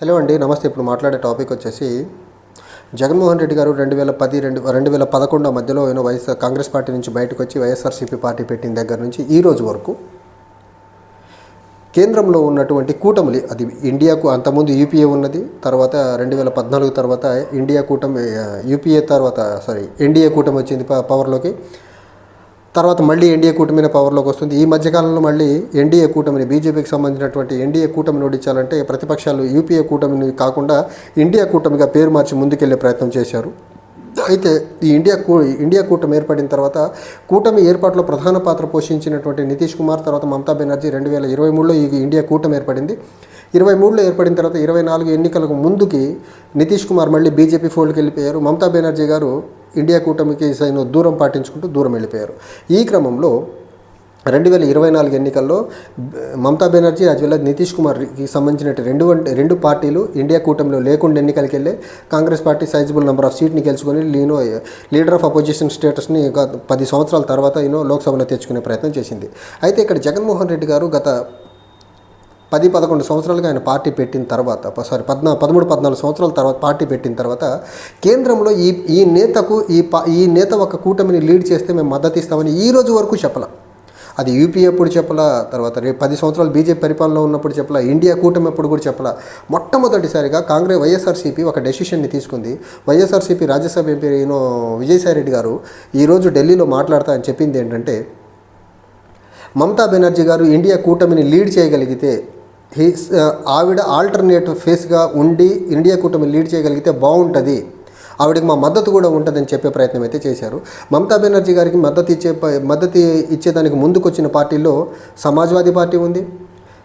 Hello అండి నమస్తే. ఇప్పుడు మాట్లాడే టాపిక్ వచ్చేసి జగన్మోహన్ రెడ్డి గారు రెండు వేల పది రెండు రెండు వేల పదకొండు మధ్యలో ఏమో వైఎస్ఆర్ కాంగ్రెస్ పార్టీ నుంచి బయటకు వచ్చి వైఎస్ఆర్సీపీ పార్టీ పెట్టిన దగ్గర నుంచి ఈ రోజు వరకు కేంద్రంలో ఉన్నటువంటి కూటమిలు అది ఇండియాకు అంతకుముందు యూపీఏ ఉన్నది తర్వాత రెండు వేల పద్నాలుగు తర్వాత ఇండియా కూటమి యూపీఏ తర్వాత సారీ ఎన్డీఏ కూటమి వచ్చింది ప- పవర్లోకి. తర్వాత మళ్ళీ ఎన్డీఏ కూటమిని పవర్లోకి వస్తుంది. ఈ మధ్యకాలంలో మళ్ళీ ఎన్డీఏ కూటమిని బీజేపీకి సంబంధించినటువంటి ఎన్డీఏ కూటమిని ఓడించాలంటే ప్రతిపక్షాలు యూపీఏ కూటమిని కాకుండా ఇండియా కూటమిగా పేరు మార్చి ముందుకెళ్ళే ప్రయత్నం చేశారు. అయితే ఈ ఇండియా కూ ఇండియా కూటమి ఏర్పడిన తర్వాత కూటమి ఏర్పాటులో ప్రధాన పాత్ర పోషించినటువంటి నితీష్ కుమార్ తర్వాత మమతా బెనర్జీ రెండు వేల ఇరవై మూడులో ఈ ఇండియా కూటమి ఏర్పడింది. ఇరవై మూడులో ఏర్పడిన తర్వాత ఇరవై నాలుగు ఎన్నికలకు ముందుకి నితీష్ కుమార్ మళ్ళీ బీజేపీ ఫోల్డ్కి వెళ్ళిపోయారు. మమతా బెనర్జీ గారు ఇండియా కూటమికి సైన్ దూరం పాటించుకుంటూ దూరం వెళ్ళిపోయారు. ఈ క్రమంలో రెండు వేల ఇరవై నాలుగు ఎన్నికల్లో మమతా బెనర్జీ యాజ్ వెల్ నితీష్ కుమార్కి సంబంధించిన రెండు వంటి రెండు పార్టీలు ఇండియా కూటమిలో లేకుండా ఎన్నికలకి వెళ్ళే Congress party sizable number of సీట్ని గెలుచుకొని లీనో లీడర్ ఆఫ్ అపోజిషన్ స్టేటస్ని పది సంవత్సరాల తర్వాత ఈనో లోక్సభలో తెచ్చుకునే ప్రయత్నం చేసింది. అయితే ఇక్కడ జగన్మోహన్ రెడ్డి గారు గత పది పదకొండు సంవత్సరాలుగా ఆయన పార్టీ పెట్టిన తర్వాత సారీ పద్నా పదమూడు పద్నాలుగు సంవత్సరాల తర్వాత పార్టీ పెట్టిన తర్వాత కేంద్రంలో ఈ ఈ నేతకు ఈ పా ఈ నేత ఒక కూటమిని లీడ్ చేస్తే మేము మద్దతు ఇస్తామని ఈ రోజు వరకు చెప్పలా. అది యూపీ ఎప్పుడు చెప్పలా తర్వాత రేపు పది సంవత్సరాలు బీజేపీ పరిపాలనలో ఉన్నప్పుడు చెప్పలా ఇండియా కూటమి ఎప్పుడు కూడా చెప్పలా. మొట్టమొదటిసారిగా కాంగ్రెస్ వైఎస్ఆర్సీపీ ఒక డెసిషన్ని తీసుకుంది. YSRCP Rajya Sabha MP you know Vijayasai Reddy గారు ఈరోజు ఢిల్లీలో మాట్లాడతా అని చెప్పింది ఏంటంటే మమతా బెనర్జీ గారు ఇండియా కూటమిని లీడ్ చేయగలిగితే ఆవిడ ఆల్టర్నేటివ్ ఫేస్గా ఉండి ఇండియా కూటమి లీడ్ చేయగలిగితే బాగుంటుంది. ఆవిడకి మా మద్దతు కూడా ఉంటుందని చెప్పే ప్రయత్నం అయితే చేశారు. మమతా బెనర్జీ గారికి మద్దతు ఇచ్చే మద్దతు ఇచ్చేదానికి ముందుకొచ్చిన పార్టీలో సమాజ్వాదీ పార్టీ ఉంది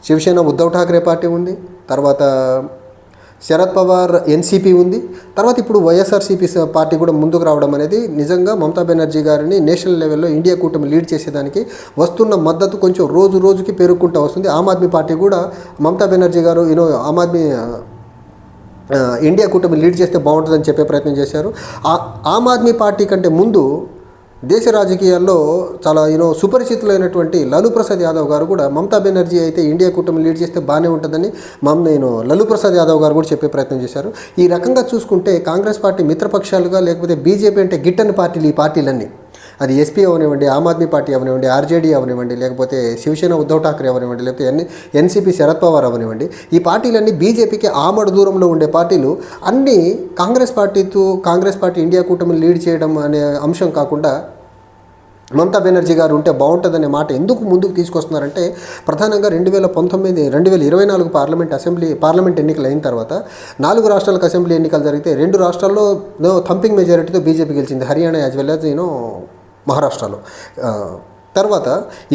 శివసేన ఉద్ధవ్ ఠాక్రే పార్టీ ఉంది తర్వాత శరద్ పవార్ ఎన్సీపీ ఉంది. తర్వాత ఇప్పుడు వైఎస్ఆర్సీపీ పార్టీ కూడా ముందుకు రావడం అనేది నిజంగా మమతా బెనర్జీ గారిని నేషనల్ లెవెల్లో ఇండియా కూటమి లీడ్ చేసేదానికి వస్తున్న మద్దతు కొంచెం రోజు రోజుకి పెరుగుకుంటూ వస్తుంది. ఆమ్ ఆద్మీ పార్టీ కూడా మమతా బెనర్జీ గారు you know Aam Aadmi India కూటమి లీడ్ చేస్తే బాగుంటుందని చెప్పే ప్రయత్నం చేశారు. ఆ ఆమ్ ఆద్మీ పార్టీ కంటే ముందు దేశ రాజకీయాల్లో చాలా యూనో సుపరిచితులైనటువంటి లాలూ ప్రసాద్ యాదవ్ గారు కూడా మమతా బెనర్జీ అయితే ఇండియా కూటమి లీడ్ చేస్తే బాగానే ఉంటుందని మమ్ నేను లాలూ ప్రసాద్ యాదవ్ గారు కూడా చెప్పే ప్రయత్నం చేశారు. ఈ రకంగా చూసుకుంటే కాంగ్రెస్ పార్టీ మిత్రపక్షాలుగా లేకపోతే బీజేపీ అంటే గిట్టని పార్టీలు ఈ పార్టీలన్నీ. అది ఎస్పీ అవనివ్వండి ఆమ్ ఆద్మీ పార్టీ అవనివ్వండి ఆర్జేడీ అవనివ్వండి లేకపోతే శివసేన ఉద్ధవ్ ఠాక్రే అవనివ్వండి లేకపోతే ఎన్ ఎన్సీపీ శరద్ పవార్ అవనివ్వండి ఈ పార్టీలన్నీ బీజేపీకి ఆమడు దూరంలో ఉండే పార్టీలు అన్నీ కాంగ్రెస్ పార్టీతో కాంగ్రెస్ పార్టీ ఇండియా కూటమిని లీడ్ చేయడం అనే అంశం కాకుండా మమతా బెనర్జీ గారు ఉంటే బాగుంటుందనే మాట ఎందుకు ముందుకు తీసుకొస్తున్నారంటే ప్రధానంగా రెండు వేల పంతొమ్మిది రెండు వేల ఇరవై నాలుగు పార్లమెంట్ అసెంబ్లీ పార్లమెంట్ ఎన్నికలు అయిన తర్వాత నాలుగు రాష్ట్రాలకు అసెంబ్లీ ఎన్నికలు జరిగితే రెండు రాష్ట్రాల్లో థంపింగ్ మెజారిటీతో బీజేపీ గెలిచింది. హర్యానా యాజ్ వెల్ యాజ్ నేను మహారాష్ట్రలో. తర్వాత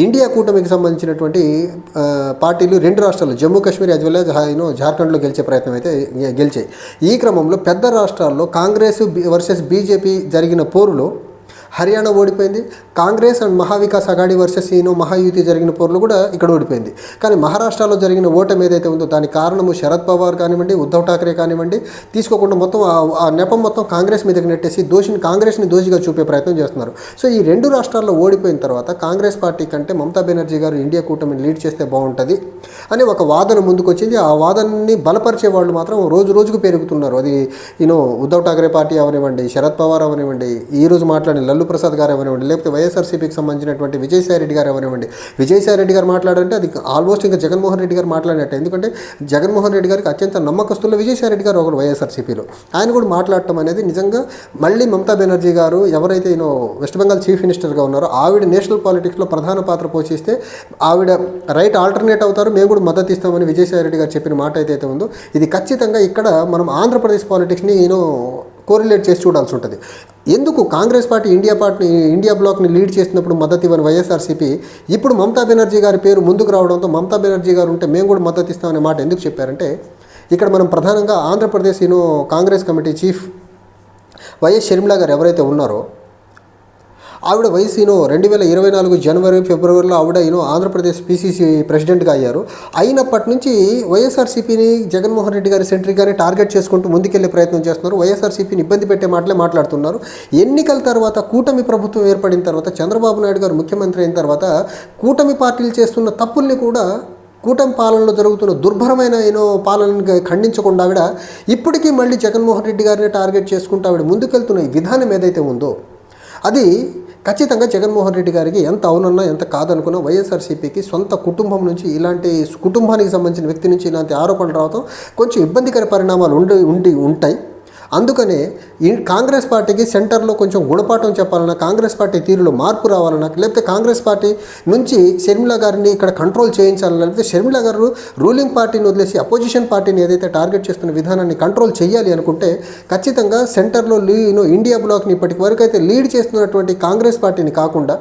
ఇండియా కూటమికి సంబంధించినటువంటి పార్టీలు రెండు రాష్ట్రాలు Jammu Kashmir as well as you know జార్ఖండ్లో గెలిచే ప్రయత్నం అయితే గెలిచాయి. ఈ క్రమంలో పెద్ద రాష్ట్రాల్లో కాంగ్రెస్ వర్సెస్ బీజేపీ జరిగిన పోరులో హర్యానా ఓడిపోయింది. Congress and Mahavikas Aghadi versus you know Mahayuti జరిగిన పోరులు కూడా ఇక్కడ ఓడిపోయింది. కానీ మహారాష్ట్రలో జరిగిన ఓటమి ఏదైతే ఉందో దానికి కారణము శరద్ పవార్ కానివ్వండి ఉద్ధవ్ ఠాక్రే కానివ్వండి. తీసుకోకుండా మొత్తం ఆ- నెపం మొత్తం కాంగ్రెస్ మీదకి నెట్టేసి దోషిని కాంగ్రెస్ని దోషిగా చూపే ప్రయత్నం చేస్తున్నారు. సో ఈ రెండు రాష్ట్రాల్లో ఓడిపోయిన తర్వాత కాంగ్రెస్ పార్టీ కంటే మమతా బెనర్జీ గారు ఇండియా కూటమిని లీడ్ చేస్తే బాగుంటుంది అని ఒక వాదన ముందుకొచ్చింది. ఆ వాదనని బలపరిచే వాళ్ళు మాత్రం రోజు రోజుకు పెరుగుతున్నారు. అది యూనో ఉద్ధవ్ ఠాక్రే పార్టీ అవనివ్వండి శరద్ పవార్ అవనివ్వండి ఈ రోజు మాట్లాడిన లల్లు ప్రసాద్ గారు ఎవరివ్వండి? లేకపోతే వైఎస్ఆర్సీపీకి సంబంధించినటువంటి విజయసాయి రెడ్డి గారు అవనివ్వండి విజయసాయి రెడ్డి గారు మాట్లాడంటే అది ఆల్మోస్ట్ ఇంకా జగన్మోహన్ రెడ్డి గారు మాట్లాడినట్టు. ఎందుకంటే జగన్మోహన్ రెడ్డి గారికి అత్యంత నమ్మకస్తుల్లో విజయసాయి రెడ్డి గారు ఒకరు వైఎస్ఆర్సీపీలో. ఆయన కూడా మాట్లాడటం అనేది నిజంగా మళ్ళీ మమతా బెనర్జీ గారు ఎవరైతే ఈయన వెస్ట్ బెంగాల్ చీఫ్ మినిస్టర్గా ఉన్నారో ఆవిడ నేషనల్ పాలిటిక్స్లో ప్రధాన పాత్ర పోషిస్తే ఆవిడ రైట్ ఆల్టర్నేట్ అవుతారు. మేము కూడా మద్దతు ఇస్తామని విజయసాయి రెడ్డి గారు చెప్పిన మాట అయితే ఉందో ఇది ఖచ్చితంగా ఇక్కడ మనం ఆంధ్రప్రదేశ్ పాలిటిక్స్ని నేను కోరిలేట్ చేసి చూడాల్సి ఉంటుంది. ఎందుకు Congress party India party India బ్లాక్ని lead చేసినప్పుడు మద్దతు ఇవ్వని వైఎస్ఆర్సీపీ ఇప్పుడు మమతా బెనర్జీ గారి పేరు ముందుకు రావడంతో మమతా బెనర్జీ గారు ఉంటే మేము కూడా మద్దతు ఇస్తామనే మాట ఎందుకు చెప్పారంటే ఇక్కడ మనం ప్రధానంగా Andhra Pradesh you know Congress committee chief YS Sharmila గారు ఎవరైతే ఉన్నారో ఆవిడ వయసు ఈయన రెండు వేల ఇరవై నాలుగు జనవరి ఫిబ్రవరిలో ఆవిడ ఈయన ఆంధ్రప్రదేశ్ పీసీసీ ప్రెసిడెంట్గా అయ్యారు. అయినప్పటి నుంచి వైఎస్ఆర్సీపీని జగన్మోహన్ రెడ్డి గారి సెంట్రీగానే టార్గెట్ చేసుకుంటూ ముందుకెళ్ళే ప్రయత్నం చేస్తున్నారు. వైఎస్ఆర్సీపీని ఇబ్బంది పెట్టే మాటలే మాట్లాడుతున్నారు. ఎన్నికల తర్వాత కూటమి ప్రభుత్వం ఏర్పడిన తర్వాత చంద్రబాబు నాయుడు గారు ముఖ్యమంత్రి అయిన తర్వాత కూటమి పార్టీలు చేస్తున్న తప్పుల్ని కూడా కూటమి పాలనలో జరుగుతున్న దుర్భరమైన ఏనో పాలనని ఖండించకుండా ఆవిడ ఇప్పటికీ మళ్ళీ జగన్మోహన్ రెడ్డి గారిని టార్గెట్ చేసుకుంటూ ఆవిడ ముందుకెళ్తున్న ఈ విధానం ఏదైతే ఉందో అది ఖచ్చితంగా జగన్మోహన్ రెడ్డి గారికి ఎంత అవునన్నా ఎంత కాదనుకున్నా వైఎస్ఆర్సీపీకి సొంత కుటుంబం నుంచి ఇలాంటి కుటుంబానికి సంబంధించిన వ్యక్తి నుంచి ఇలాంటి ఆరోపణలు రావడం కొంచెం ఇబ్బందికర పరిణామాలు ఉండి ఉండి ఉంటాయి. అందుకనే ఈ కాంగ్రెస్ పార్టీకి సెంటర్లో కొంచెం గుణపాఠం చెప్పాలన్నా కాంగ్రెస్ పార్టీ తీరులో మార్పు రావాలన్నా లేకపోతే కాంగ్రెస్ పార్టీ నుంచి షర్మిల గారిని ఇక్కడ కంట్రోల్ చేయించాలన్నా లేకపోతే షర్మిల గారు రూలింగ్ పార్టీని వదిలేసి అపోజిషన్ పార్టీని ఏదైతే టార్గెట్ చేస్తున్న విధానాన్ని కంట్రోల్ చేయాలి అనుకుంటే ఖచ్చితంగా సెంటర్లో లీ ఇండియా బ్లాక్ని ఇప్పటి వరకు అయితే లీడ్ చేస్తున్నటువంటి కాంగ్రెస్ పార్టీని కాకుండా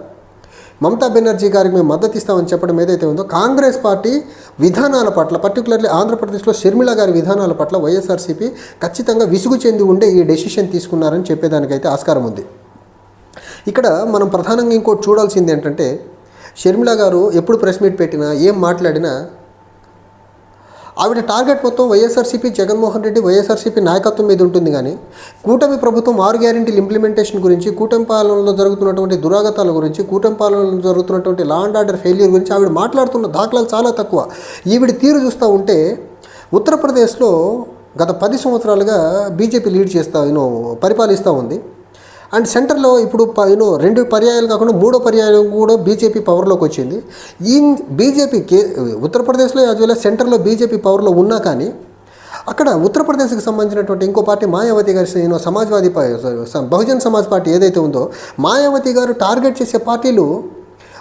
మమతా బెనర్జీ గారికి మేము మద్దతు ఇస్తామని చెప్పడం ఏదైతే ఉందో కాంగ్రెస్ పార్టీ విధానాల పట్ల పర్టికులర్లీ ఆంధ్రప్రదేశ్లో షర్మిల గారి విధానాల పట్ల వైఎస్ఆర్సీపీ ఖచ్చితంగా విసుగు చెంది ఉండే ఈ డెసిషన్ తీసుకున్నారని చెప్పేదానికైతే ఆస్కారం ఉంది. ఇక్కడ మనం ప్రధానంగా ఇంకోటి చూడాల్సింది ఏంటంటే షర్మిల గారు ఎప్పుడు ప్రెస్ మీట్ పెట్టినా ఏం మాట్లాడినా ఆవిడ టార్గెట్ మొత్తం వైఎస్ఆర్సీపీ జగన్మోహన్ రెడ్డి వైఎస్ఆర్సీపీ నాయకత్వం మీద ఉంటుంది కానీ కూటమి ప్రభుత్వం ఆరు గ్యారెంటీల ఇంప్లిమెంటేషన్ గురించి కూటమి పాలనలో జరుగుతున్నటువంటి దురాగతాల గురించి కూటమి పాలనలో జరుగుతున్నటువంటి లా అండ్ ఆర్డర్ ఫెయిల్యూర్ గురించి ఆవిడ మాట్లాడుతున్న దాఖలాలు చాలా తక్కువ. ఈవిడ తీరు చూస్తూ ఉంటే ఉత్తరప్రదేశ్లో గత పది సంవత్సరాలుగా బీజేపీ లీడ్ చేస్తా పరిపాలిస్తూ ఉంది. అండ్ సెంటర్లో ఇప్పుడు ప- యూనో రెండు పర్యాయాలు కాకుండా మూడో పర్యాయం కూడా బీజేపీ పవర్లోకి వచ్చింది. ఈ బీజేపీ కే ఉత్తరప్రదేశ్లో యాజ్ వెల్ సెంటర్లో బీజేపీ పవర్లో ఉన్నా కానీ అక్కడ ఉత్తరప్రదేశ్కి సంబంధించినటువంటి ఇంకో పార్టీ మాయావతి గారి you know Samajwadi Bahujan Samaj party ఏదైతే ఉందో మాయావతి గారు టార్గెట్ చేసే పార్టీలు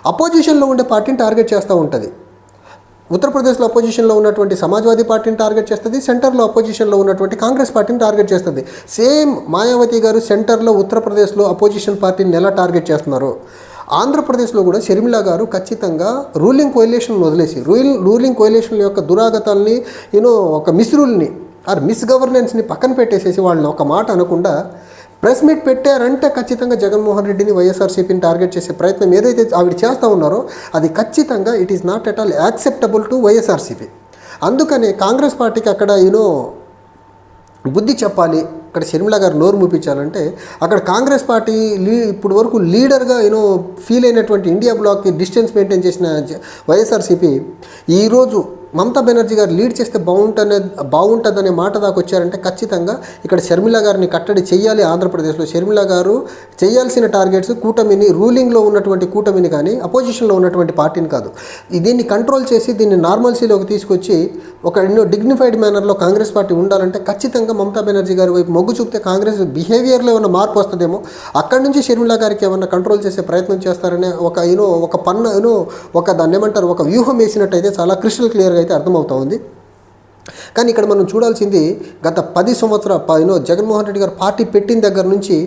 అపోజిషన్లో ఉండే పార్టీని టార్గెట్ చేస్తూ ఉంటుంది. ఉత్తరప్రదేశ్లో అపోజిషన్లో ఉన్నటువంటి సమాజ్వాదీ పార్టీని టార్గెట్ చేస్తుంది సెంటర్లో అపోజిషన్లో ఉన్నటువంటి కాంగ్రెస్ పార్టీని టార్గెట్ చేస్తుంది. సేమ్ మాయావతి గారు సెంటర్లో ఉత్తరప్రదేశ్లో అపోజిషన్ పార్టీని ఎలా టార్గెట్ చేస్తున్నారు? ఆంధ్రప్రదేశ్లో కూడా షర్మిల గారు ఖచ్చితంగా రూలింగ్ కోయిలేషన్ వదిలేసి రూలింగ్ రూలింగ్ కోయిలేషన్ యొక్క దురాగతాల్ని యూనో ఒక మిస్రూల్ని ఆర్ మిస్ గవర్నెన్స్ని పక్కన పెట్టేసేసి వాళ్ళని ఒక మాట అనకుండా ప్రెస్ మీట్ పెట్టారంటే ఖచ్చితంగా జగన్మోహన్ రెడ్డిని వైఎస్ఆర్సీపీని టార్గెట్ చేసే ప్రయత్నం ఏదైతే ఆవిడ చేస్తూ ఉన్నారో అది ఖచ్చితంగా it is not at all acceptable to YSRCP. అందుకనే కాంగ్రెస్ పార్టీకి అక్కడ యూనో బుద్ధి చెప్పాలి. ఇక్కడ షర్మిల గారు నోరు మూపించాలంటే అక్కడ కాంగ్రెస్ పార్టీ లీ ఇప్పుడు వరకు లీడర్గా యూనో ఫీల్ అయినటువంటి ఇండియా బ్లాక్కి డిస్టెన్స్ మెయింటైన్ చేసిన వైఎస్ఆర్సీపీ ఈరోజు మమతా బెనర్జీ గారు లీడ్ చేస్తే బాగుంటనే బాగుంటుందనే మాట దాకా వచ్చారంటే ఖచ్చితంగా ఇక్కడ షర్మిల గారిని కట్టడి చేయాలి ఆంధ్రప్రదేశ్లో. షర్మిల గారు చేయాల్సిన టార్గెట్స్ కూటమిని రూలింగ్లో ఉన్నటువంటి కూటమిని కానీ అపోజిషన్లో ఉన్నటువంటి పార్టీని కాదు. దీన్ని కంట్రోల్ చేసి దీన్ని నార్మల్సీలోకి తీసుకొచ్చి ఒక ఎన్నో డిగ్నిఫైడ్ మేనర్లో కాంగ్రెస్ పార్టీ ఉండాలంటే ఖచ్చితంగా మమతా బెనర్జీ గారి వైపు మొగ్గు చూపితే కాంగ్రెస్ బిహేవియర్లో ఏమైనా మార్పు వస్తుందేమో అక్కడి నుంచి షర్మిల గారికి ఏమైనా కంట్రోల్ చేసే ప్రయత్నం చేస్తారనే ఒక యూనో ఒక పన్న యూనో ఒక దాన్ని ఏమంటారు ఒక వ్యూహం వేసినట్టయితే చాలా క్రిస్టల్ క్లియర్గా అయితే అర్థమవుతా ఉంది కానీ ఇక్కడ మనం చూడాల్సింది గత పది సంవత్సరాల యూనో జగన్మోహన్ రెడ్డి గారు పార్టీ పెట్టిన దగ్గర నుంచి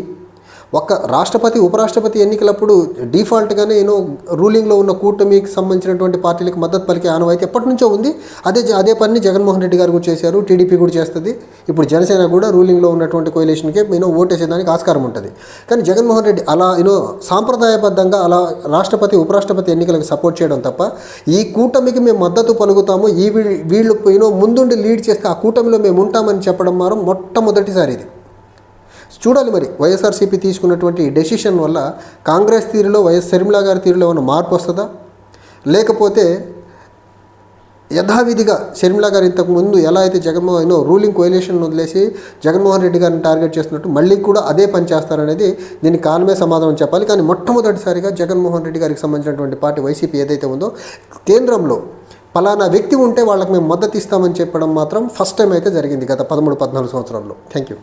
ఒక రాష్ట్రపతి ఉపరాష్ట్రపతి ఎన్నికలప్పుడు డిఫాల్ట్గానే ఏనో రూలింగ్లో ఉన్న కూటమికి సంబంధించినటువంటి పార్టీలకు మద్దతు పలికే ఆనవాయితీ ఎప్పటి నుంచో ఉంది. అదే అదే పని జగన్మోహన్ రెడ్డి గారు కూడా చేశారు టీడీపీ కూడా చేస్తుంది. ఇప్పుడు జనసేన కూడా రూలింగ్లో ఉన్నటువంటి కోయిలేషన్కి యూనో ఓటేసేదానికి ఆస్కారం ఉంటుంది. కానీ జగన్మోహన్ రెడ్డి అలా యూనో సాంప్రదాయబద్ధంగా అలా రాష్ట్రపతి ఉపరాష్ట్రపతి ఎన్నికలకు సపోర్ట్ చేయడం తప్ప ఈ కూటమికి మేము మద్దతు పలుకుతాము ఈ వీళ్ళు యూనో ముందుండి లీడ్ చేస్తే ఆ కూటమిలో మేము ఉంటామని చెప్పడం మాత్రం మొట్టమొదటిసారి ఇది. చూడాలి మరి. వైఎస్ఆర్సీపీ తీసుకున్నటువంటి డెసిషన్ వల్ల కాంగ్రెస్ తీరులో వైఎస్ షర్మిల గారి తీరులో ఏమైనా మార్పు వస్తుందా? లేకపోతే యథావిధిగా షర్మిల గారు ఇంతకుముందు ఎలా అయితే జగన్మోహన్ రూలింగ్ కోయిలేషన్ వదిలేసి జగన్మోహన్ రెడ్డి గారిని టార్గెట్ చేస్తున్నట్టు మళ్ళీ కూడా అదే పని చేస్తారనేది దీనికి కాలమే సమాధానం చెప్పాలి. కానీ మొట్టమొదటిసారిగా జగన్మోహన్ రెడ్డి గారికి సంబంధించినటువంటి పార్టీ వైసీపీ ఏదైతే ఉందో కేంద్రంలో పలానా వ్యక్తి ఉంటే వాళ్ళకి మేము మద్దతు ఇస్తామని చెప్పడం మాత్రం ఫస్ట్ టైం అయితే జరిగింది గత పదమూడు పద్నాలుగు సంవత్సరాల్లో. Thank you